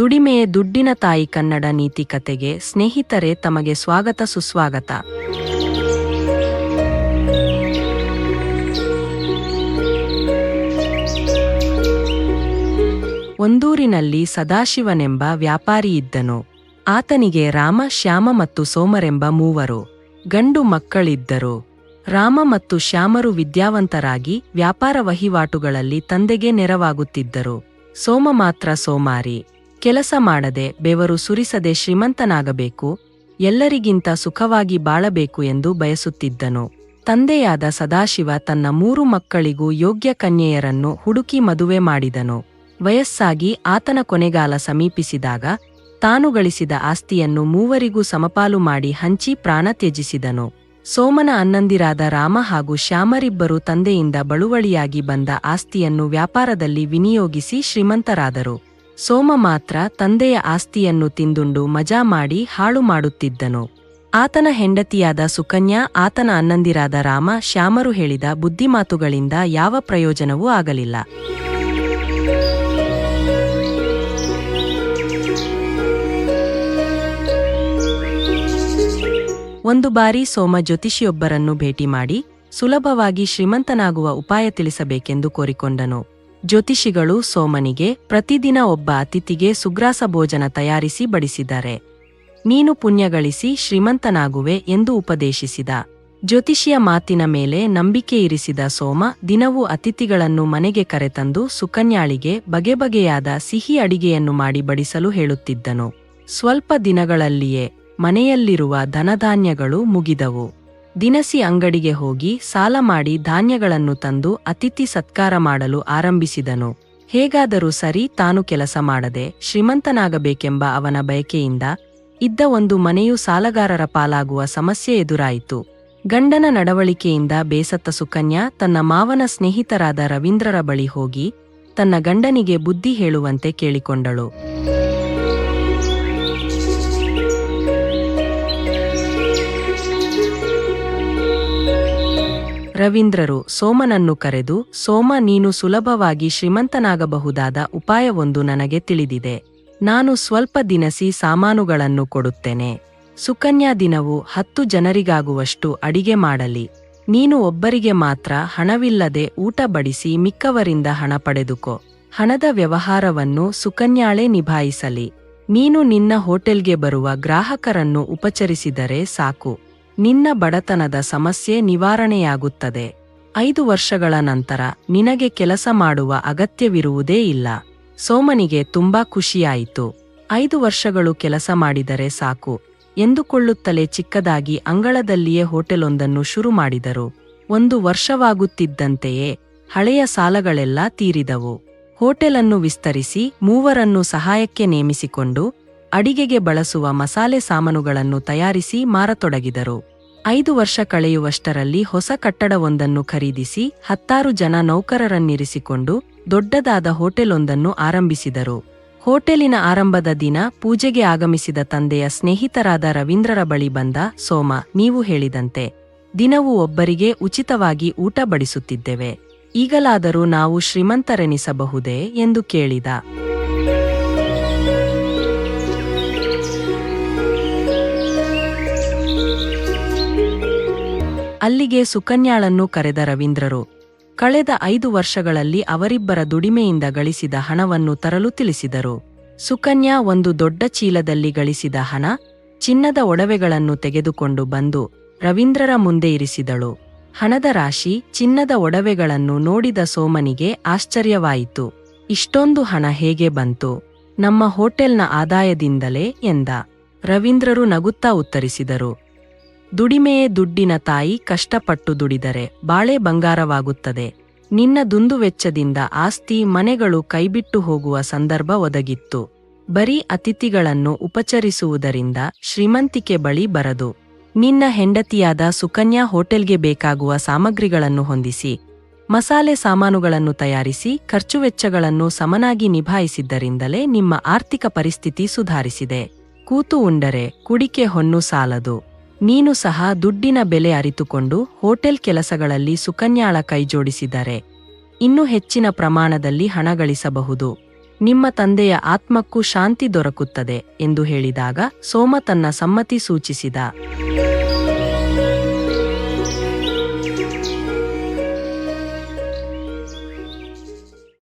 ದುಡಿಮೆಯೇ ದುಡ್ಡಿನ ತಾಯಿ ಕನ್ನಡ ನೀತಿ ಕತೆಗೆ ಸ್ನೇಹಿತರೆ ತಮಗೆ ಸ್ವಾಗತ ಸುಸ್ವಾಗತ. ಒಂದೂರಿನಲ್ಲಿ ಸದಾಶಿವನೆಂಬ ವ್ಯಾಪಾರಿಯಿದ್ದನು ಆತನಿಗೆ ರಾಮ, ಶ್ಯಾಮ ಮತ್ತು ಸೋಮರೆಂಬ ಮೂವರು. ಗಂಡು ಮಕ್ಕಳಿದ್ದರು. ರಾಮ ಮತ್ತು ಶ್ಯಾಮರು ವಿದ್ಯಾವಂತರಾಗಿ ವ್ಯಾಪಾರ ವಹಿವಾಟುಗಳಲ್ಲಿ ತಂದೆಗೆ ನೆರವಾಗುತ್ತಿದ್ದರು. ಸೋಮ ಮಾತ್ರ ಸೋಮಾರಿ. ಕೆಲಸ ಮಾಡದೆ ಬೆವರು ಸುರಿಸದೆ ಶ್ರೀಮಂತನಾಗಬೇಕು, ಎಲ್ಲರಿಗಿಂತ ಸುಖವಾಗಿ ಬಾಳಬೇಕು ಎಂದು ಬಯಸುತ್ತಿದ್ದನು. ತಂದೆಯಾದ ಸದಾಶಿವ ತನ್ನ ಮೂರು ಮಕ್ಕಳಿಗೂ ಯೋಗ್ಯ ಕನ್ಯೆಯರನ್ನು ಹುಡುಕಿ ಮದುವೆ ಮಾಡಿದನು. ವಯಸ್ಸಾಗಿ ಆತನ ಕೊನೆಗಾಲ ಸಮೀಪಿಸಿದಾಗ, ತಾನು ಗಳಿಸಿದ ಆಸ್ತಿಯನ್ನು ಮೂವರಿಗೂ ಸಮಪಾಲು ಮಾಡಿ ಹಂಚಿ ಪ್ರಾಣ ತ್ಯಜಿಸಿದನು. ಸೋಮನ ಅನ್ನಂದಿರಾದ ರಾಮ ಹಾಗೂ ಶ್ಯಾಮರಿಬ್ಬರು ತಂದೆಯಿಂದ ಬಳುವಳಿಯಾಗಿ ಬಂದ ಆಸ್ತಿಯನ್ನು ವ್ಯಾಪಾರದಲ್ಲಿ ವಿನಿಯೋಗಿಸಿ ಶ್ರೀಮಂತರಾದರು. ಸೋಮ ಮಾತ್ರ ತಂದೆಯ ಆಸ್ತಿಯನ್ನು ತಿಂದುಂಡು ಮಜಾ ಮಾಡಿ ಹಾಳು ಮಾಡುತ್ತಿದ್ದನು. ಆತನ ಹೆಂಡತಿಯಾದ ಸುಕನ್ಯಾ ಆತನ ಅನ್ನಂದಿರಾದ ರಾಮ ಶ್ಯಾಮರು ಹೇಳಿದ ಬುದ್ಧಿಮಾತುಗಳಿಂದ ಯಾವ ಪ್ರಯೋಜನವೂ ಆಗಲಿಲ್ಲ. ಒಂದು ಬಾರಿ ಸೋಮ ಜ್ಯೋತಿಷಿಯೊಬ್ಬರನ್ನು ಭೇಟಿ ಮಾಡಿ ಸುಲಭವಾಗಿ ಶ್ರೀಮಂತನಾಗುವ ಉಪಾಯ ತಿಳಿಸಬೇಕೆಂದು ಕೋರಿಕೊಂಡನು. ಜ್ಯೋತಿಷಿಗಳು ಸೋಮನಿಗೆ ಪ್ರತಿದಿನ ಒಬ್ಬ ಅತಿಥಿಗೆ ಸುಗ್ರಾಸ ಭೋಜನ ತಯಾರಿಸಿ ಬಡಿಸಿದ್ದಾರೆ. ನೀನು ಪುಣ್ಯಗಳಿಸಿ ಶ್ರೀಮಂತನಾಗುವೆ ಎಂದು ಉಪದೇಶಿಸಿದ. ಜ್ಯೋತಿಷಿಯ ಮಾತಿನ ಮೇಲೆ ನಂಬಿಕೆ ಇರಿಸಿದ ಸೋಮ ದಿನವೂ ಅತಿಥಿಗಳನ್ನು ಮನೆಗೆ ಕರೆತಂದು ಸುಕನ್ಯಾಳಿಗೆ ಬಗೆ ಬಗೆಯಾದ ಸಿಹಿ ಅಡಿಗೆಯನ್ನು ಮಾಡಿ ಬಡಿಸಲು ಹೇಳುತ್ತಿದ್ದನು. ಸ್ವಲ್ಪ ದಿನಗಳಲ್ಲಿಯೇ ಮನೆಯಲ್ಲಿರುವ ಧನಧಾನ್ಯಗಳು ಮುಗಿದವು. ದಿನಸಿ ಅಂಗಡಿಗೆ ಹೋಗಿ ಸಾಲ ಮಾಡಿ ಧಾನ್ಯಗಳನ್ನು ತಂದು ಅತಿಥಿ ಸತ್ಕಾರ ಮಾಡಲು ಆರಂಭಿಸಿದನು. ಹೇಗಾದರೂ ಸರಿ ತಾನು ಕೆಲಸ ಮಾಡದೆ ಶ್ರೀಮಂತನಾಗಬೇಕೆಂಬ ಅವನ ಬಯಕೆಯಿಂದ ಇದ್ದ ಒಂದು ಮನೆಯು ಸಾಲಗಾರರ ಪಾಲಾಗುವ ಸಮಸ್ಯೆ ಎದುರಾಯಿತು. ಗಂಡನ ನಡವಳಿಕೆಯಿಂದ ಬೇಸತ್ತ ಸುಕನ್ಯಾ ತನ್ನ ಮಾವನ ಸ್ನೇಹಿತರಾದ ರವೀಂದ್ರರ ಬಳಿ ಹೋಗಿ ತನ್ನ ಗಂಡನಿಗೆ ಬುದ್ಧಿ ಹೇಳುವಂತೆ ಕೇಳಿಕೊಂಡಳು. ರವೀಂದ್ರರು ಸೋಮನನ್ನು ಕರೆದು, ಸೋಮ, ನೀನು ಸುಲಭವಾಗಿ ಶ್ರೀಮಂತನಾಗಬಹುದಾದ ಉಪಾಯವೊಂದು ನನಗೆ ತಿಳಿದಿದೆ. ನಾನು ಸ್ವಲ್ಪ ದಿನಸಿ ಸಾಮಾನುಗಳನ್ನು ಕೊಡುತ್ತೇನೆ. ಸುಕನ್ಯಾ ದಿನವು ಹತ್ತು ಜನರಿಗಾಗುವಷ್ಟು ಅಡಿಗೆ ಮಾಡಲಿ. ನೀನು ಒಬ್ಬರಿಗೆ ಮಾತ್ರ ಹಣವಿಲ್ಲದೆ ಊಟ ಬಡಿಸಿ ಮಿಕ್ಕವರಿಂದ ಹಣ ಪಡೆದುಕೋ. ಹಣದ ವ್ಯವಹಾರವನ್ನು ಸುಕನ್ಯಾಳೆ ನಿಭಾಯಿಸಲಿ. ನೀನು ನಿನ್ನ ಹೋಟೆಲ್ಗೆ ಬರುವ ಗ್ರಾಹಕರನ್ನು ಉಪಚರಿಸಿದರೆ ಸಾಕು. ನಿನ್ನ ಬಡತನದ ಸಮಸ್ಯೆ ನಿವಾರಣೆಯಾಗುತ್ತದೆ. ಐದು ವರ್ಷಗಳ ನಂತರ ನಿನಗೆ ಕೆಲಸ ಮಾಡುವ ಅಗತ್ಯವಿರುವುದೇ ಇಲ್ಲ. ಸೋಮನಿಗೆ ತುಂಬಾ ಖುಷಿಯಾಯಿತು. ಐದು ವರ್ಷಗಳು ಕೆಲಸ ಮಾಡಿದರೆ ಸಾಕು ಎಂದುಕೊಳ್ಳುತ್ತಲೇ ಚಿಕ್ಕದಾಗಿ ಅಂಗಳದಲ್ಲಿಯೇ ಹೋಟೆಲೊಂದನ್ನು ಶುರು ಮಾಡಿದರು. ಒಂದು ವರ್ಷವಾಗುತ್ತಿದ್ದಂತೆಯೇ ಹಳೆಯ ಸಾಲಗಳೆಲ್ಲ ತೀರಿದವು. ಹೋಟೆಲನ್ನು ವಿಸ್ತರಿಸಿ ಮೂವರನ್ನು ಸಹಾಯಕ್ಕೆ ನೇಮಿಸಿಕೊಂಡು ಅಡಿಗೆಗೆ ಬಳಸುವ ಮಸಾಲೆ ಸಾಮಾನುಗಳನ್ನು ತಯಾರಿಸಿ ಮಾರತೊಡಗಿದರು. ಐದು ವರ್ಷ ಕಳೆಯುವಷ್ಟರಲ್ಲಿ ಹೊಸ ಕಟ್ಟಡವೊಂದನ್ನು ಖರೀದಿಸಿ ಹತ್ತಾರು ಜನ ನೌಕರರನ್ನಿರಿಸಿಕೊಂಡು ದೊಡ್ಡದಾದ ಹೋಟೆಲೊಂದನ್ನು ಆರಂಭಿಸಿದರು. ಹೋಟೆಲಿನ ಆರಂಭದ ದಿನ ಪೂಜೆಗೆ ಆಗಮಿಸಿದ ತಂದೆಯ ಸ್ನೇಹಿತರಾದ ರವೀಂದ್ರರ ಬಳಿ ಬಂದ, ಸೋಮ, ನೀವು ಹೇಳಿದಂತೆ, ದಿನವೂ ಒಬ್ಬರಿಗೆ ಉಚಿತವಾಗಿ ಊಟ ಬಡಿಸುತ್ತಿದ್ದೇವೆ. ಈಗಲಾದರೂ ನಾವು ಶ್ರೀಮಂತರೆನಿಸಬಹುದೇ ಎಂದು ಕೇಳಿದ. ಅಲ್ಲಿಗೆ ಸುಕನ್ಯಾಳನ್ನು ಕರೆದ ರವೀಂದ್ರರು. ಕಳೆದ ಐದು ವರ್ಷಗಳಲ್ಲಿ ಅವರಿಬ್ಬರ ದುಡಿಮೆಯಿಂದ ಗಳಿಸಿದ ಹಣವನ್ನು ತರಲು ತಿಳಿಸಿದರು. ಸುಕನ್ಯಾ ಒಂದು ದೊಡ್ಡ ಚೀಲದಲ್ಲಿ ಗಳಿಸಿದ ಹಣ, ಚಿನ್ನದ ಒಡವೆಗಳನ್ನು ತೆಗೆದುಕೊಂಡು ಬಂದು ರವೀಂದ್ರರ ಮುಂದೆ ಇರಿಸಿದಳು. ಹಣದ ರಾಶಿ, ಚಿನ್ನದ ಒಡವೆಗಳನ್ನು ನೋಡಿದ ಸೋಮನಿಗೆ ಆಶ್ಚರ್ಯವಾಯಿತು. ಇಷ್ಟೊಂದು ಹಣ ಹೇಗೆ ಬಂತು? ನಮ್ಮ ಹೋಟೆಲ್ನ ಆದಾಯದಿಂದಲೇ ಎಂದ. ರವೀಂದ್ರರು ನಗುತ್ತಾ ಉತ್ತರಿಸಿದರು. ದುಡಿಮೆಯೇ ದುಡ್ಡಿನ ತಾಯಿ ಕಷ್ಟಪಟ್ಟು ದುಡಿದರೆ ಬಾಳೆ ಬಂಗಾರವಾಗುತ್ತದೆ. ನಿನ್ನ ದುಂದುವೆಚ್ಚದಿಂದ ಆಸ್ತಿ ಮನೆಗಳು ಕೈಬಿಟ್ಟು ಹೋಗುವ ಸಂದರ್ಭ ಒದಗಿತ್ತು. ಬರೀ ಅತಿಥಿಗಳನ್ನು ಉಪಚರಿಸುವುದರಿಂದ ಶ್ರೀಮಂತಿಕೆ ಬಳಿ ಬರದು. ನಿನ್ನ ಹೆಂಡತಿಯಾದ ಸುಕನ್ಯಾ ಹೋಟೆಲ್ಗೆ ಬೇಕಾಗುವ ಸಾಮಗ್ರಿಗಳನ್ನು ಹೊಂದಿಸಿ. ಮಸಾಲೆ ಸಾಮಾನುಗಳನ್ನು ತಯಾರಿಸಿ ಖರ್ಚುವೆಚ್ಚಗಳನ್ನು ಸಮನಾಗಿ ನಿಭಾಯಿಸಿದ್ದರಿಂದಲೇ ನಿಮ್ಮ ಆರ್ಥಿಕ ಪರಿಸ್ಥಿತಿ ಸುಧಾರಿಸಿದೆ. ಕೂತು ಉಂಡರೆ, ಕುಡಿಕೆ ಹೊನ್ನು ಸಾಲದು. ನೀನು ಸಹ ದುಡ್ಡಿನ ಬೆಲೆ ಅರಿತುಕೊಂಡು ಹೋಟೆಲ್ ಕೆಲಸಗಳಲ್ಲಿ ಸುಕನ್ಯಾಳ ಕೈಜೋಡಿಸಿದರೆ ಇನ್ನೂ ಹೆಚ್ಚಿನ ಪ್ರಮಾಣದಲ್ಲಿ ಹಣ ಗಳಿಸಬಹುದು. ನಿಮ್ಮ ತಂದೆಯ ಆತ್ಮಕ್ಕೂ ಶಾಂತಿ ದೊರಕುತ್ತದೆ ಎಂದು ಹೇಳಿದಾಗ ಸೋಮ ತನ್ನ ಸಮ್ಮತಿ ಸೂಚಿಸಿದ.